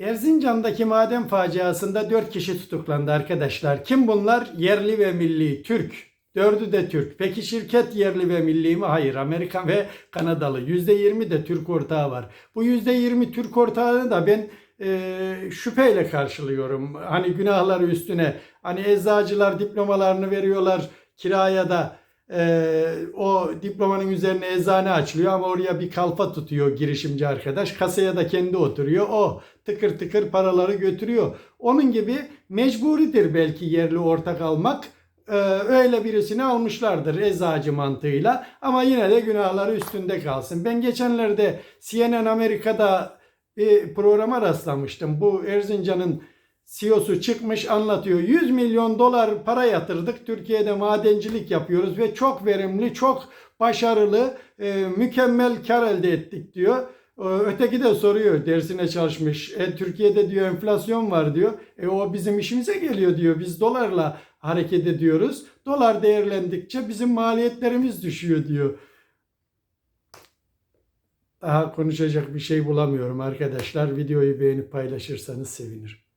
Erzincan'daki maden faciasında 4 kişi tutuklandı arkadaşlar. Kim bunlar? Yerli ve milli, Türk. Dördü de Türk. Peki şirket yerli ve milli mi? Hayır. Amerikan ve Kanadalı. %20 de Türk ortağı var. Bu %20 Türk ortağını da ben e, şüpheyle karşılıyorum. Hani günahları üstüne. Hani eczacılar diplomalarını veriyorlar kiraya da e, o diplomanın üzerine eczane açılıyor ama oraya bir kalfa tutuyor girişimci arkadaş. Kasaya da kendi oturuyor. O tıkır tıkır paraları götürüyor. Onun gibi mecburidir belki yerli ortak almak. Ee, öyle birisini almışlardır eczacı mantığıyla ama yine de günahları üstünde kalsın. Ben geçenlerde CNN Amerika'da bir programa rastlamıştım. Bu Erzincan'ın CEO'su çıkmış anlatıyor. 100 milyon dolar para yatırdık. Türkiye'de madencilik yapıyoruz ve çok verimli, çok başarılı, e, mükemmel kar elde ettik diyor. E, Öteki de soruyor dersine çalışmış. E, Türkiye'de diyor enflasyon var diyor. E, o bizim işimize geliyor diyor. Biz dolarla hareket ediyoruz. Dolar değerlendikçe bizim maliyetlerimiz düşüyor diyor. Daha konuşacak bir şey bulamıyorum arkadaşlar. Videoyu beğenip paylaşırsanız sevinirim.